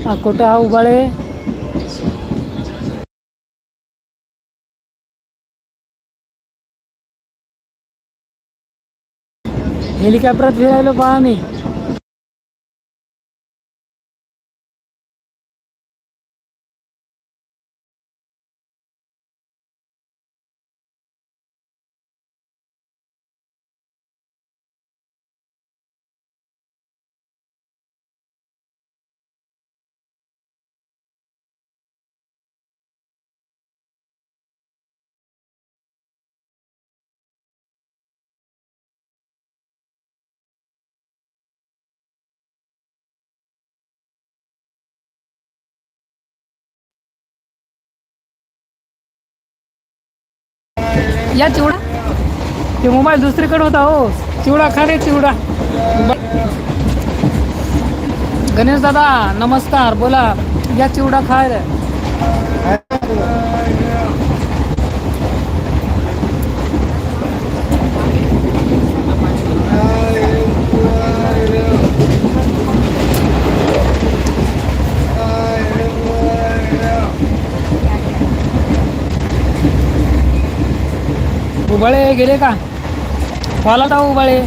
हा कुठं हा उबाळे हेलिकॉप्टरात फिरायलो या चिवडा. ते मोबाईल दुसरीकडे होता हो. चिवडा खा रे चिवडा. गणेश दादा नमस्कार. बोला या चिवडा खा रे उबाळे गेले का? फॉल आता उबाळे.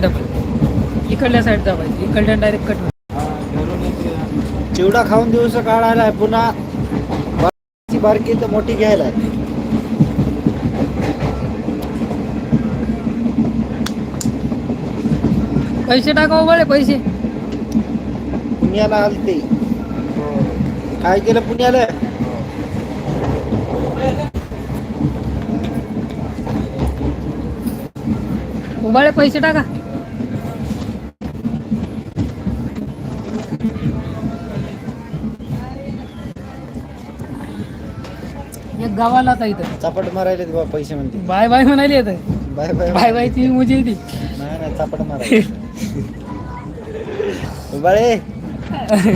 डबल इकडल्या साईड दाबायची इकडल्या डायरेक्ट कट चिवडा खाऊन दिवस काढायला आहे पुन्हा बारकी बारकी तर मोठी घ्यायला पैसे टाका उबाळे पैसे. पुण्याला आलते. काय केलं पुण्याला? उबाळे पैसे टाका. एक गावाला आता इथं. चापट मारायला बा पैसे म्हणते. बाय बाय म्हणाली येत बाय बाय बाय बाय ती मुझे ती. नाही नाही चापट मारायला. बाळे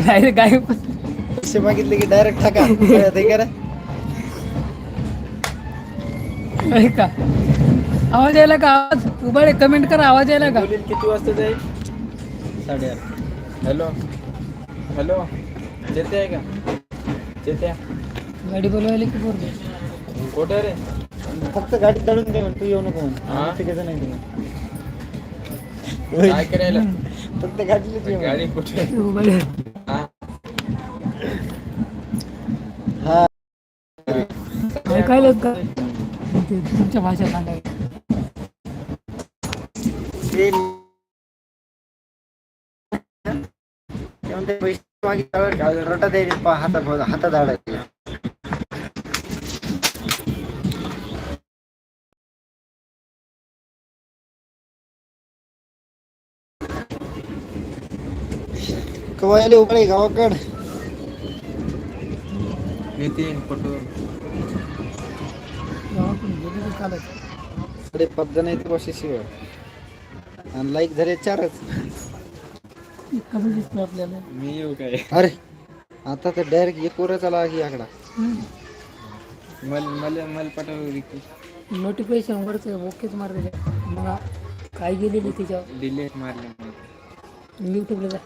डायरेक्ट काय? पैसे मागितले की डायरेक्ट टाका. ते करा का आवाज यायला का आवाज? उबाळे कमेंट करा आवाज यायला का? किती वाजता जाईल? साडेआठ. हॅलो? हॅलो? जेते आहे का? जेते. गाडी बोलवायला की पोरगे? कुठे रे? फक्त गाडी दळून दे म्हण, तू येऊ नको. हा? तिघंजण आहे तुम्ही काय करायला? फक्त ये म्हण. गाडी कुठे हा. हा. ऐकायला का? ते तुमच्या भाषेत सांगायचं ते ते पैसे मागितल्यावर रटा पा हातात हातात आडायचे कवायले उकळे गावाकड. नितीन पटू गावातून गेले चालत साडे पाच जण येते बसे शिवाय आणि लाईक झाले चारच. कमी दिसतो आपल्याला मी येऊ काय? अरे आता तर डायरेक्ट एक वरच आला की आकडा. मल मला नोटिफिकेशन वरचं ओकेच मग काय गेलेली त्याच्यावर. डिलेट मारले यूट्यूबला जा.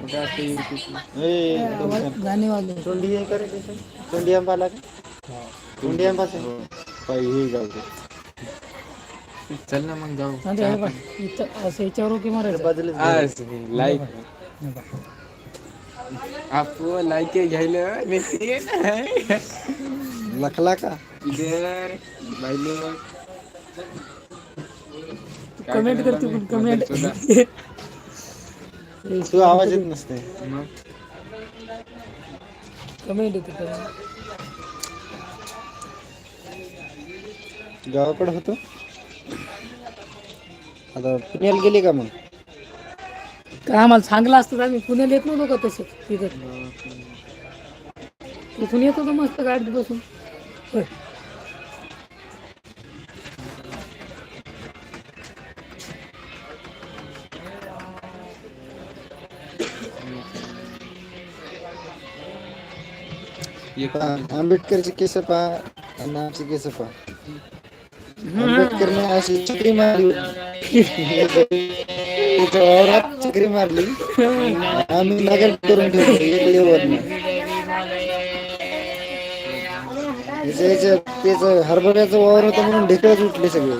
कुठे असते YouTube? ए, आवाज गाणे वाले तोंडी? तोंडी आंबा आला आहे पायी हे जाऊ दे. चल ना मग जाऊ. सांगते हे बघ, इथं असं याच्यावर मारायचं. आज लाईक आप लाईक घ्यायला. लखला का? इधर भाई लोग काय कमेंट करायला करते? पण कमेंट तू आवाज येत नसते. मग? कमेंट येते गावाकडे होतो. आता पुण्याला गेली का मग? काय आम्हाला सांगलं असतं तर आम्ही पुण्याला येत नव्हतो का तसं? तिथं. तिथून येत होतो मस्त गाडीत बसून. होय. आंबेडकरचे केस पहा आणि आमचे केस पहा. आंबेडकरने अशी चक्री मारली त्याच्या वावरात चक्री मारली. आम्ही नगर करून ठेवतो एक लेवल त्याच हरभऱ्याचं वावर होतं म्हणून ढेकळच उठले सगळे.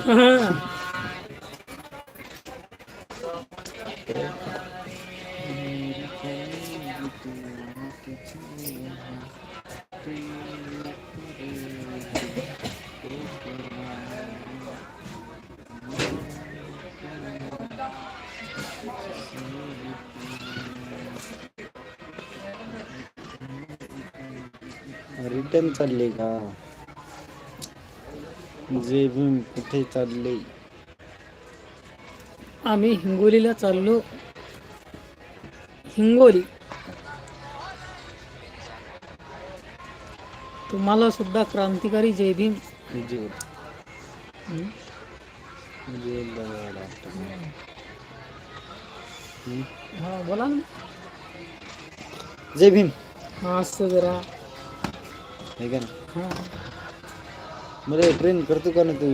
रिटर्न चालले का? जे भीम कुठे चालले? आम्ही हिंगोलीला चाललो. हिंगोली. तुम्हाला सुद्धा क्रांतिकारी जय भीम. जे हा बोला ना. जय भीम. हा असं जरा. आहे का ना. हा. मला ट्रेन करतो का ना तू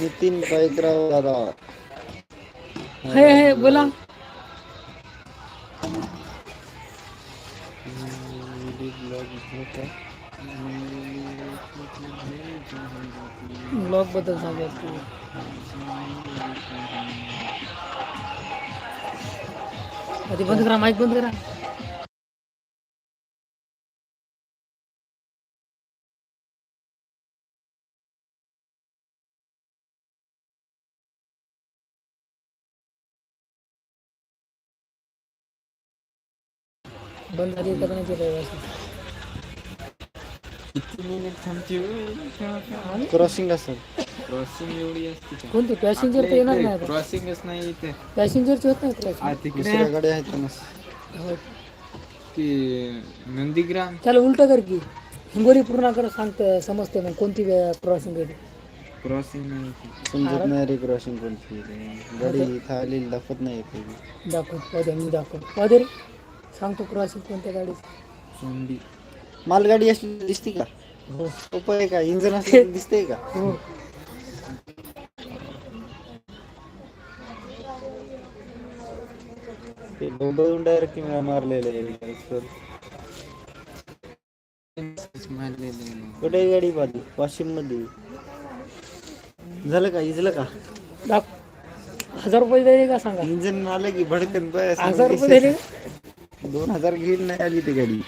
नितीन पायकराव दादा. हे हे बोला. ब्लॉगबद्दल सांगा तू आधी बंद करा माईक बंद करा बंद झाली का नाही ते व्यवस्थित किती मिनिट थांबते क्रॉसिंग असेल. क्रॉसिंग एवढी असते का? कोणते? पॅसेंजर तर येणार नाही क्रॉसिंगच नाही इथे. पॅसेंजरचे होत नाही क्रॉसिंग तिकडे. गाड्या आहेत ना हो. ती नंदीग्राम. त्याला उलट कर की. हिंगोली पूर्ण कर सांगतं समजते मग कोणती क्रॉसिंग आहे ती. क्रॉसिंग नाही इथे. समजत नाही रे क्रॉसिंग कोणती गाडी इथं आलेली दाखवत नाही काही दाखव मी दाखव. वाद्या रे सांगतो क्रॉसिंग कोणत्या गाडीची? सोंडी. मालगाडी असली दिसते का? हो. सोपं आहे का? इंजन असले दिसते का? हो. ते डोंबवून डायरेक्ट सर मारलेले कुठे गाडी बाजू वाशिममध्ये झालं का? इजलं का? दाख हजार रुपये द्यायचे का सांगा? इंजन आलं की भडकन हजार रुपये द्यायचे दोन हजार घेऊन नाही आली ती गाडी.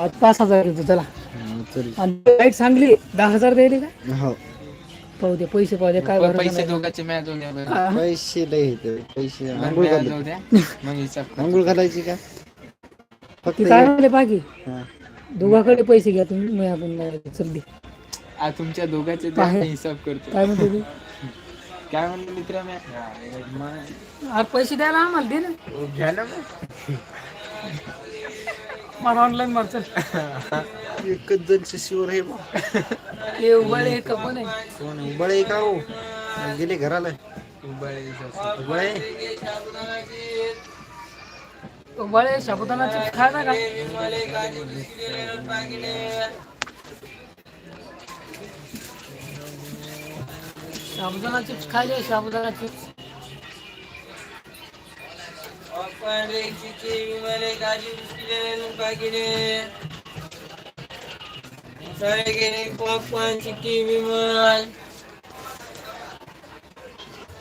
आज पाच हजार येतो चला. हा, आणि लाइट सांगली दहा हजार द्यायले का? हो. पाहू दे पैसे पाहू दे काय भरोसा पैसे नाही. दोघांचे मॅच होऊ द्या बरं. हा. पैसे लय पैसे. आंघोळ बरं, घाल. जाऊ द्या. मग हिसाब कर. आंघोळ घालायची का? फक्त ती काय म्हणले बाकी? हा. दोघाकडे पैसे घ्या तुम्ही मी आपण नाही. चल दे आ तुमच्या दोघांचे हिसाब करतो. काय म्हणतो तू? काय म्हणलं मित्र मॅ अरे पैसे द्यायला आम्हाला दे ना. घ्या ना मग. मला ऑनलाईन मार चल एकच जण शिशीवर आहे बा. ते उबाळे का? पण आहे? कोण? उबळे का हो? गेले घराला. उबाळीचं असं. उबळे उबाळे साबुदाणा चिप्स खायला का? साबुदाणा चिप्स खायले साबुदाणा चिप्स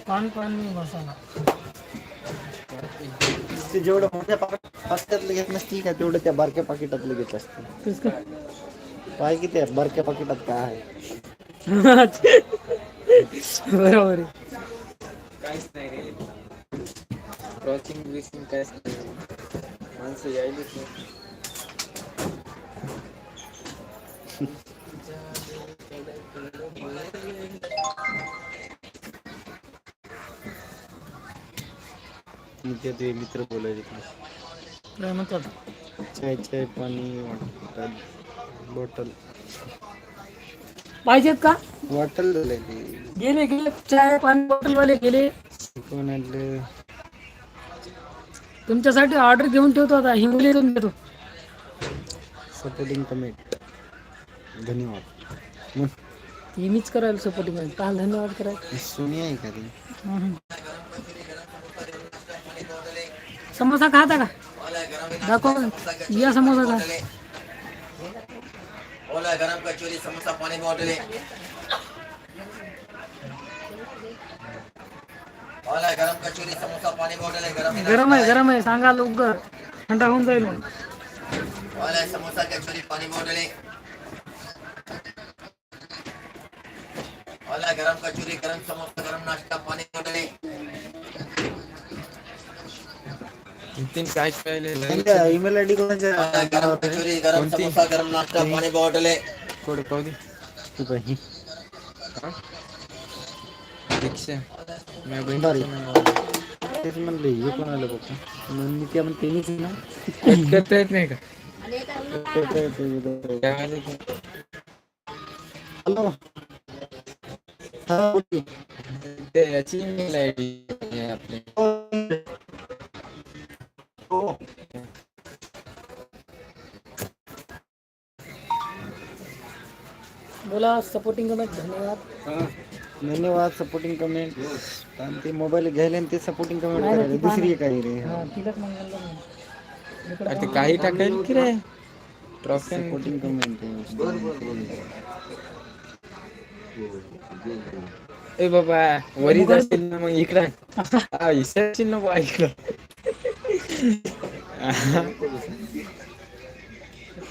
पान पान मी मसाला ते जेवढं मोठ्या पाकिटातलं घेत नसतील का तेवढं त्या बारक्या पाकिटातलं घेत असतील तेच पाय किती बारक्या पाकिटात काय आहे बरोबर आहे. काहीच नाही रे क्रॉचिंग ब्लिचिंग काहीच नाही माणसं यायलीच नाही ते ते मित्र बोलायचे काय म्हणतात चाय चाय पाणी वाटतात बॉटल पाहिजेत का? बॉटल झालंय ते गेले गेले चाय पाणी बॉटल वाले गेले कोण आणलं तुमच्यासाठी ऑर्डर घेऊन ठेवतो आता हिंगोलीतून घेतो. सपोर्टिंग कमेंट धन्यवाद. मग? ती मीच करायला सपोर्टिंग काल धन्यवाद करायला. सोनी आहे का ती? समोसा खाता का? दाखव. या समोसा का ओला गरम कचोरी समोसा पानी बॉटल गरम कचोरी समोसा पानी बॉटल गरम गरम आहे गरम आहे. सांगा लवकर. थंडा होऊन जाईल समोसा कचोरी पानी बॉटल है ओला गरम कचोरी गरम समोसा गरम नाश्ता पानी बॉटल काय ईमेल कोणाच्या? गरम कचोरी गरम समोसा गरम नाश्ता पानी बॉटल कोड पाहू दे तू पाहिजे रिक्षा माझ्या बरं. तेच म्हणले हे कोणाला बघा म्हणून मी त्या म्हणते मीच ना करता येत नाही का? हा बोल की. ते याची ईमेल आय डी आपली हो. बोला सपोर्टिंग कमेंट धन्यवाद हा. धन्यवाद सपोर्टिंग कमेंट आणि ते मोबाईल घ्यायला आणि ते सपोर्टिंग कमेंट करायला. दुसरी काही रे. हा. अरे ते काही टाकायला की रे ट्रॉफी सपोर्टिंग कमेंट ए बाबा वरीच असेल ना मग इकडं हा विसरशील ना बा इकडं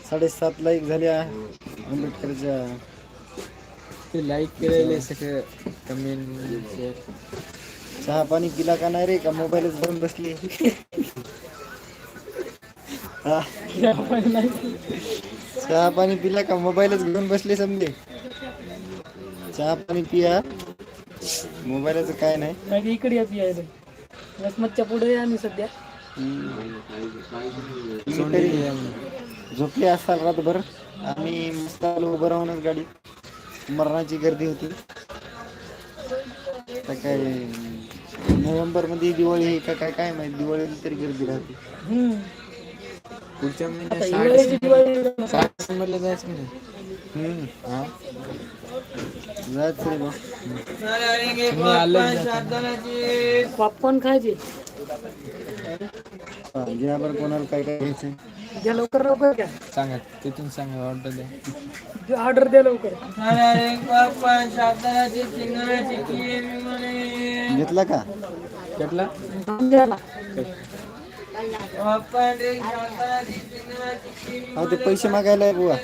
साडेसात लाईक झाल्या. आंबेडकरच्या ते लाईक केलेले सगळं. कमेंट शेअर चहा पाणी पिला का नाही रे? का मोबाईलच बंद बसली? हा. चहा पाणी पिला का मोबाईलच घेऊन बसले समजे? चहा पाणी पिया. मोबाईलच काय नाही. इकडे या यायला वसमतच्या पुढे आहे आम्ही सध्या. तुम्ही तरी झोपले असाल रातभर. आम्ही मस्त आलो उभं राहूनच गाडी. मरणाची गर्दी होती. आता काय नोव्हेंबरमध्ये दिवाळी आहे का काय काय माहिती? दिवाळीला तरी गर्दी राहते. हम्म. पुढच्या महिन्यात दिवाळी डिसेंबरला जायचं म्हणजे हम्म. हा? जायचं रे बा. तुम्ही आलं पॉपकॉर्न खायचे. हा, कोणाला काय काय घ्यायचं द्या लवकर लवकर घ्या. सांगा तिथून सांगा ऑर्डर द्या. ऑर्डर द्या लवकर. घेतला का? कुठला. अहो ते पैसे मागायला आहे बुवा.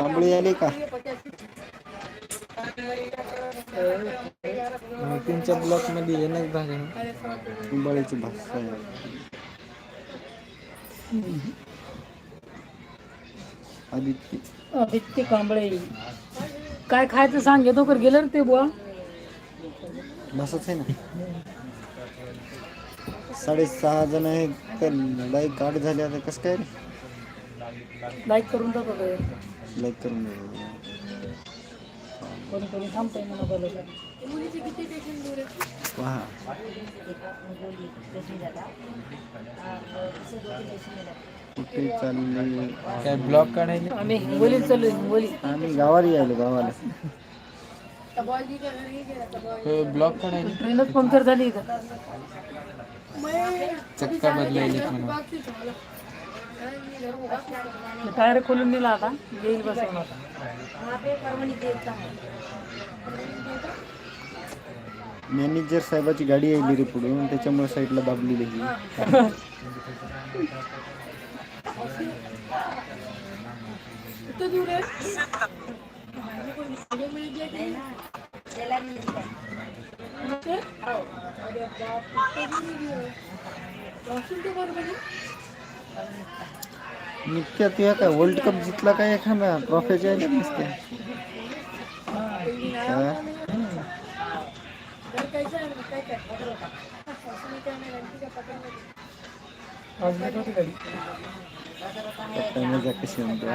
तांबळी आले का? नितीनच्या ब्लॉकमध्ये येणंच भाग आहे भाषा आहे. आदित्य आदित्य कांबळे काय खायचं सांग येतो कर गेलं रे ते बुवा भाषाच आहे ना साडेसहा जण आहेत तर लाईक गाठ झाले आता कसं काय रे लाईक करून टाकतो ते. लाईक करून दे. कोणी कोणी थांबतंय म्हणा बोलायला. पहा. कुठे चालले? काय ब्लॉक काढायला? आम्ही हिंगोलीत चाललो हिंगोली आम्ही गावाला यायलो गावाला. ब्लॉक काढायला. ट्रेनच पंक्चर झाली इथं. चक्का बदलायली म्हणून. टायर खोलून दिला आता. येईल बसवून मॅनेजर साहेबाची गाडी यायली रे पुढून त्याच्यामुळे साईडला दाबलेली ही नित्या तुया काय? वर्ल्ड कप जितला काय एखादा ट्रॉफीच्या आल्या नसत्या हा? आज नाही होती गाडी काय मजा कशी म्हणतो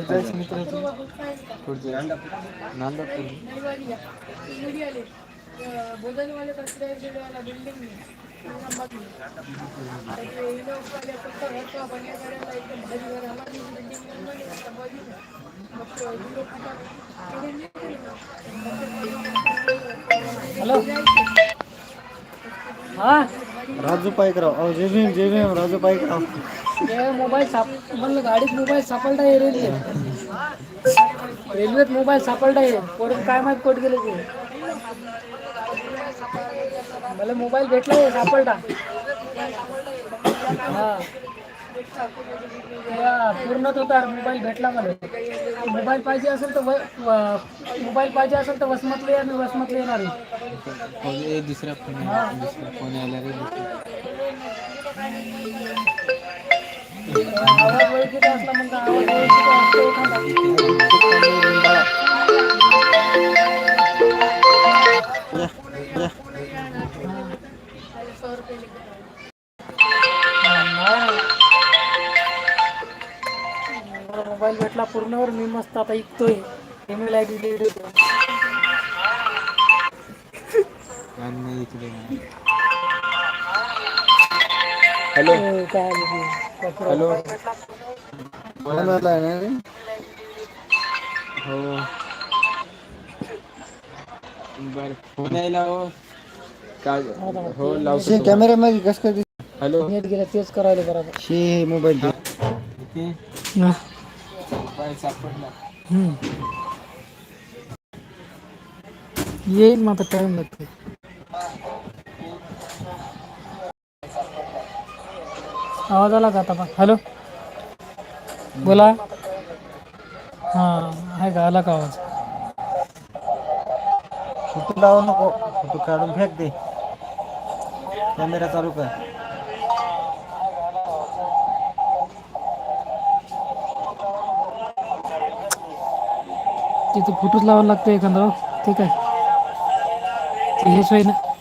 जायचं मित्र नांदा बोधनवाले कचरा बिल्डिंग हॅलो. हा? राजू पायकराव. अहो जय भीम जय भीम राजू पायकराव. मोबाईल साप म्हणलं गाडीत मोबाईल सापडला आहे रेल्वे रेल्वेत मोबाईल सापडला आहे. पोरून काय माहीत कोट गेले ते. मला मोबाईल भेटला आहे सापडला. हा. तेव्हा पूर्णच होता मोबाईल भेटला मला. मोबाईल पाहिजे असेल तर मोबाईल पाहिजे असेल तर वसमतले मी वसमतले येणार. आहे दुसरा फोन दुसरा फोन रे आवाज ओळखीचा असला म्हणजे आवाज ओळखीचा असतो. मोबाईल भेटला पूर्णवर मी मस्त आता ऐकतोय ईमेल आय डी होतो हॅलो. काय. हॅलो. हो. बर. फोन यायला हो. काय? हो शे लावतो कॅमेरा मध्ये कस काय हॅलो. नेट गेला तेच करायला बरोबर शे मोबाईल. इथे मोबाईल सापडला हम्म. येईल मग आता टाइम लागते आवाज़ आला का आता पण हॅलो? बोला? हा आहे का? आला का आवाज़ फ़ोटो लावू नको फ़ोटो काढून फेक दे। कॅमेरा चालू कर। तिथं फोटोच लावायला लागतो एखादा. ठीक आहे. हे हेच होई ना.